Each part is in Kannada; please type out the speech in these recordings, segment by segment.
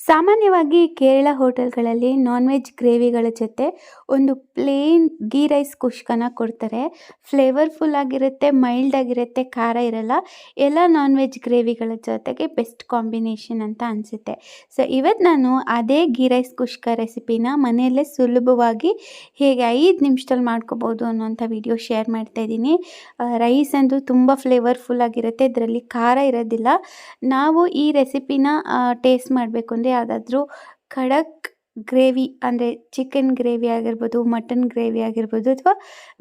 ಸಾಮಾನ್ಯವಾಗಿ ಕೇರಳ ಹೋಟೆಲ್ಗಳಲ್ಲಿ ನಾನ್ ವೆಜ್ ಗ್ರೇವಿಗಳ ಜೊತೆ ಒಂದು ಪ್ಲೇನ್ ಗೀ ರೈಸ್ ಕುಷ್ಕನ ಕೊಡ್ತಾರೆ. ಫ್ಲೇವರ್ಫುಲ್ ಆಗಿರುತ್ತೆ ಮೈಲ್ಡ್ ಆಗಿರುತ್ತೆ, ಖಾರ ಇರಲ್ಲ. ಎಲ್ಲ ನಾನ್ ವೆಜ್ ಗ್ರೇವಿಗಳ ಜೊತೆಗೆ ಬೆಸ್ಟ್ ಕಾಂಬಿನೇಷನ್ ಅಂತ ಅನಿಸುತ್ತೆ. ಸೊ ಇವತ್ತು ನಾನು ಅದೇ ಗೀ ರೈಸ್ ಕುಷ್ಕ ರೆಸಿಪಿನ ಮನೆಯಲ್ಲೇ ಸುಲಭವಾಗಿ ಹೇಗೆ ಐದು ನಿಮಿಷದಲ್ಲಿ ಮಾಡ್ಕೋಬೋದು ಅನ್ನೋಂಥ ವಿಡಿಯೋ ಶೇರ್ ಮಾಡ್ತಾ ಇದ್ದೀನಿ. ರೈಸ್ ಅಂದು ತುಂಬ ಫ್ಲೇವರ್ಫುಲ್ ಆಗಿರುತ್ತೆ, ಇದರಲ್ಲಿ ಖಾರ ಇರೋದಿಲ್ಲ. ನಾವು ಈ ರೆಸಿಪಿನ ಟೇಸ್ಟ್ ಮಾಡಬೇಕು ಅಂದರೆ ಯಾವುದಾದ್ರೂ ಖಡಕ್ ಗ್ರೇವಿ ಅಂದರೆ ಚಿಕನ್ ಗ್ರೇವಿ ಆಗಿರ್ಬೋದು, ಮಟನ್ ಗ್ರೇವಿ ಆಗಿರ್ಬೋದು ಅಥವಾ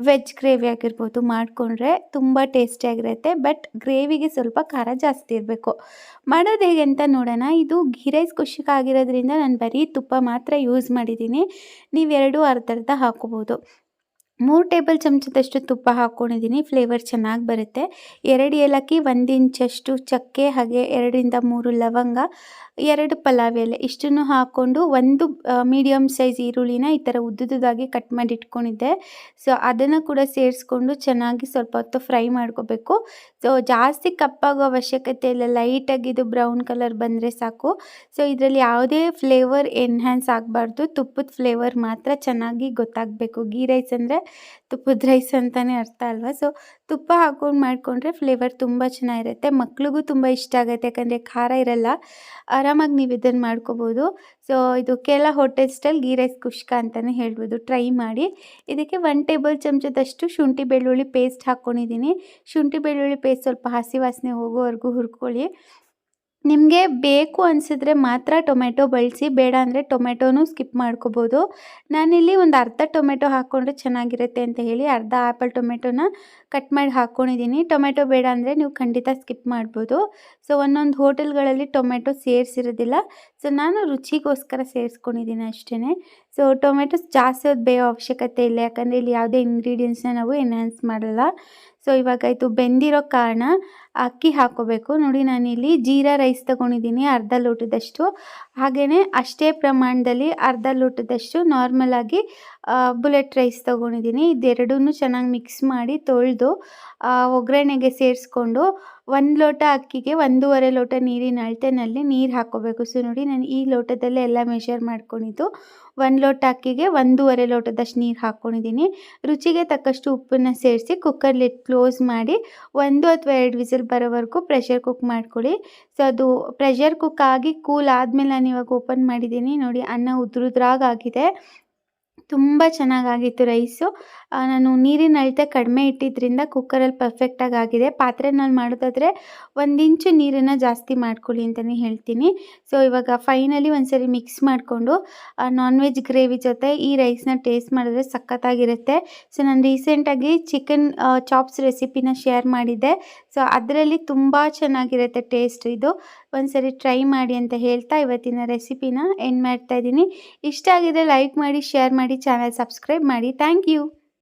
ವೆಜ್ ಗ್ರೇವಿ ಆಗಿರ್ಬೋದು ಮಾಡಿಕೊಂಡ್ರೆ ತುಂಬ ಟೇಸ್ಟಿಯಾಗಿರುತ್ತೆ ಬಟ್ ಗ್ರೇವಿಗೆ ಸ್ವಲ್ಪ ಖಾರ ಜಾಸ್ತಿ ಇರಬೇಕು. ಮಾಡೋದು ಹೇಗೆ ಅಂತ ನೋಡೋಣ. ಇದು ಘೀ ರೈಸ್ ಆಗಿರೋದ್ರಿಂದ ನಾನು ಬರೀ ತುಪ್ಪ ಮಾತ್ರ ಯೂಸ್ ಮಾಡಿದ್ದೀನಿ. ನೀವೆರಡು ಅರ್ಧ ಅರ್ಧ ಹಾಕೋಬೋದು ಮೂರು ಟೇಬಲ್ ಚಮಚದಷ್ಟು ತುಪ್ಪ ಹಾಕ್ಕೊಂಡಿದ್ದೀನಿ ಫ್ಲೇವರ್ ಚೆನ್ನಾಗಿ ಬರುತ್ತೆ. ಎರಡು ಏಲಕ್ಕಿ, ಒಂದು ಇಂಚಷ್ಟು ಚಕ್ಕೆ, ಹಾಗೆ ಎರಡರಿಂದ ಮೂರು ಲವಂಗ, ಎರಡು ಪಲಾವ್ ಎಲೆ, ಇಷ್ಟನ್ನು ಹಾಕ್ಕೊಂಡು ಒಂದು ಮೀಡಿಯಮ್ ಸೈಜ್ ಈರುಳ್ಳಿನ ಈ ಥರ ಉದ್ದುದಾಗಿ ಕಟ್ ಮಾಡಿ ಇಟ್ಕೊಂಡಿದ್ದೆ. ಸೊ ಅದನ್ನು ಕೂಡ ಸೇರಿಸ್ಕೊಂಡು ಚೆನ್ನಾಗಿ ಸ್ವಲ್ಪ ಹೊತ್ತು ಫ್ರೈ ಮಾಡ್ಕೋಬೇಕು. ಸೊ ಜಾಸ್ತಿ ಕಪ್ಪಾಗೋ ಅವಶ್ಯಕತೆ ಇಲ್ಲ ಲೈಟಾಗಿ ಇದು ಬ್ರೌನ್ ಕಲರ್ ಬಂದರೆ ಸಾಕು. ಸೊ ಇದರಲ್ಲಿ ಯಾವುದೇ ಫ್ಲೇವರ್ ಎನ್ಹ್ಯಾನ್ಸ್ ಆಗಬಾರ್ದು, ತುಪ್ಪದ ಫ್ಲೇವರ್ ಮಾತ್ರ ಚೆನ್ನಾಗಿ ಗೊತ್ತಾಗಬೇಕು. ಗೀ ರೈಸ್ ಅಂದರೆ ತುಪ್ಪದ ರೈಸ್ ಅಂತಲೇ ಅರ್ಥ ಅಲ್ವಾ? ಸೊ ತುಪ್ಪ ಹಾಕೊಂಡು ಮಾಡಿಕೊಂಡ್ರೆ ಫ್ಲೇವರ್ ತುಂಬ ಚೆನ್ನಾಗಿರುತ್ತೆ. ಮಕ್ಳಿಗೂ ತುಂಬ ಇಷ್ಟ ಆಗುತ್ತೆ. ಯಾಕಂದರೆ ಖಾರ ಇರಲ್ಲ. ಆರಾಮಾಗಿ ನೀವು ಇದನ್ನು ಮಾಡ್ಕೋಬೋದು. ಸೊ ಇದು Kerala hotel style ghee rice kushka ಅಂತಲೇ ಹೇಳ್ಬೋದು. ಟ್ರೈ ಮಾಡಿ. ಇದಕ್ಕೆ ಒನ್ ಟೇಬಲ್ ಚಮಚದಷ್ಟು ಶುಂಠಿ ಬೆಳ್ಳುಳ್ಳಿ ಪೇಸ್ಟ್ ಹಾಕ್ಕೊಂಡಿದ್ದೀನಿ ಶುಂಠಿ ಬೆಳ್ಳುಳ್ಳಿ ಪೇಸ್ಟ್ ಸ್ವಲ್ಪ ಹಸಿ ವಾಸನೆ ಹೋಗೋವರೆಗೂ ಹುರ್ಕೊಳ್ಳಿ. ನಿಮಗೆ ಬೇಕು ಅನಿಸಿದ್ರೆ ಮಾತ್ರ ಟೊಮೆಟೊ ಬಳಸಿ, ಬೇಡ ಅಂದರೆ ಟೊಮೆಟೊನೂ ಸ್ಕಿಪ್ ಮಾಡ್ಕೋಬೋದು. ನಾನಿಲ್ಲಿ ಒಂದು ಅರ್ಧ ಟೊಮೆಟೊ ಹಾಕ್ಕೊಂಡ್ರೆ ಚೆನ್ನಾಗಿರುತ್ತೆ ಅಂತ ಹೇಳಿ ಅರ್ಧ ಆ್ಯಪಲ್ ಟೊಮೆಟೊನ ಕಟ್ ಮಾಡಿ ಹಾಕ್ಕೊಂಡಿದ್ದೀನಿ. ಟೊಮೆಟೊ ಬೇಡ ಅಂದರೆ ನೀವು ಖಂಡಿತ ಸ್ಕಿಪ್ ಮಾಡ್ಬೋದು. ಸೊ, ಒಂದೊಂದು ಹೋಟೆಲ್ಗಳಲ್ಲಿ ಟೊಮೆಟೊ ಸೇರಿಸಿರೋದಿಲ್ಲ. ಸೊ, ನಾನು ರುಚಿಗೋಸ್ಕರ ಸೇರಿಸ್ಕೊಂಡಿದ್ದೀನಿ ಅಷ್ಟೇ ಸೊ ಟೊಮೆಟೊಸ್ ಜಾಸ್ತಿ ಹೊತ್ತು ಬೇಯೋ ಅವಶ್ಯಕತೆ ಇಲ್ಲ, ಯಾಕಂದರೆ ಇಲ್ಲಿ ಯಾವುದೇ ಇಂಗ್ರೀಡಿಯೆಂಟ್ಸ್ನ ನಾವು ಎನ್ಹ್ಯಾನ್ಸ್ ಮಾಡಲ್ಲ. ಸೊ ಇವಾಗ ಇದು ಬೆಂದಿರೋ ಕಾರಣ ಅಕ್ಕಿ ಹಾಕೋಬೇಕು. ನೋಡಿ, ನಾನಿಲ್ಲಿ ಜೀರಾ ರೈಸ್ ತೊಗೊಂಡಿದ್ದೀನಿ ಅರ್ಧ ಲೋಟದಷ್ಟು. ಹಾಗೆಯೇ ಅಷ್ಟೇ ಪ್ರಮಾಣದಲ್ಲಿ ಅರ್ಧ ಲೋಟದಷ್ಟು ನಾರ್ಮಲಾಗಿ ಬುಲೆಟ್ ರೈಸ್ ತೊಗೊಂಡಿದ್ದೀನಿ. ಇದೆರಡೂ ಚೆನ್ನಾಗಿ ಮಿಕ್ಸ್ ಮಾಡಿ ತೊಳೆದು ಒಗ್ಗರಣೆಗೆ ಸೇರಿಸ್ಕೊಂಡು ಒಂದು ಲೋಟ ಅಕ್ಕಿಗೆ ಒಂದೂವರೆ ಲೋಟ ನೀರಿನ ಅಳತೆನಲ್ಲಿ ನೀರು ಹಾಕೋಬೇಕು. ಸೊ ನೋಡಿ, ನಾನು ಈ ಲೋಟದಲ್ಲೇ ಎಲ್ಲ ಮೆಷರ್ ಮಾಡ್ಕೊಂಡಿದ್ದು. ಒಂದು ಲೋಟ ಅಕ್ಕಿಗೆ ಒಂದೂವರೆ ಲೋಟದಷ್ಟು ನೀರು ಹಾಕ್ಕೊಂಡಿದ್ದೀನಿ. ರುಚಿಗೆ ತಕ್ಕಷ್ಟು ಉಪ್ಪನ್ನು ಸೇರಿಸಿ ಕುಕ್ಕರ್ಲಿ ಕ್ಲೋಸ್ ಮಾಡಿ ಒಂದು ಅಥವಾ ಎರಡು ವಿಸಿಲ್ ಬರೋವರೆಗೂ ಪ್ರೆಷರ್ ಕುಕ್ ಮಾಡ್ಕೊಳ್ಳಿ. ಸೊ ಅದು ಪ್ರೆಷರ್ ಕುಕ್ ಆಗಿ ಕೂಲ್ ಆದಮೇಲೆ ನಾನು ಇವಾಗ ಓಪನ್ ಮಾಡಿದ್ದೀನಿ. ನೋಡಿ, ಅನ್ನ ಉದ್ರುದ್ರಾಗಾಗಿದೆ ತುಂಬ ಚೆನ್ನಾಗಾಗಿತ್ತು ರೈಸು ನಾನು ನೀರಿನ ಅಳತೆ ಕಡಿಮೆ ಇಟ್ಟಿದ್ದರಿಂದ ಕುಕ್ಕರಲ್ಲಿ ಪರ್ಫೆಕ್ಟಾಗಿ ಆಗಿದೆ. ಪಾತ್ರೆನಲ್ಲಿ ಮಾಡೋದಾದರೆ ಒಂದು ಇಂಚು ನೀರನ್ನು ಜಾಸ್ತಿ ಮಾಡ್ಕೊಳ್ಳಿ ಅಂತಲೇ ಹೇಳ್ತೀನಿ. ಸೊ ಇವಾಗ ಫೈನಲಿ ಒಂದ್ಸರಿ ಮಿಕ್ಸ್ ಮಾಡಿಕೊಂಡು ನಾನ್ ವೆಜ್ ಗ್ರೇವಿ ಜೊತೆ ಈ ರೈಸ್ನ ಟೇಸ್ಟ್ ಮಾಡಿದ್ರೆ ಸಖತ್ತಾಗಿರುತ್ತೆ. ಸೊ ನಾನು ರೀಸೆಂಟಾಗಿ ಚಿಕನ್ ಚಾಪ್ಸ್ ರೆಸಿಪಿನ ಶೇರ್ ಮಾಡಿದ್ದೆ. ಸೊ ಅದರಲ್ಲಿ ತುಂಬ ಚೆನ್ನಾಗಿರುತ್ತೆ ಟೇಸ್ಟ್ ಇದು. ಒಂದ್ಸರಿ ಟ್ರೈ ಮಾಡಿ ಅಂತ ಹೇಳ್ತಾ ಇವತ್ತಿನ ರೆಸಿಪಿನ ಎಂಡ್ ಮಾಡ್ತಾ ಇದ್ದೀನಿ. ಇಷ್ಟ ಆಗಿದೆ ಲೈಕ್ ಮಾಡಿ ಶೇರ್ ಮಾಡಿ ಚಾನಲ್ ಸಬ್ಸ್ಕ್ರೈಬ್ ಮಾಡಿ. Thank you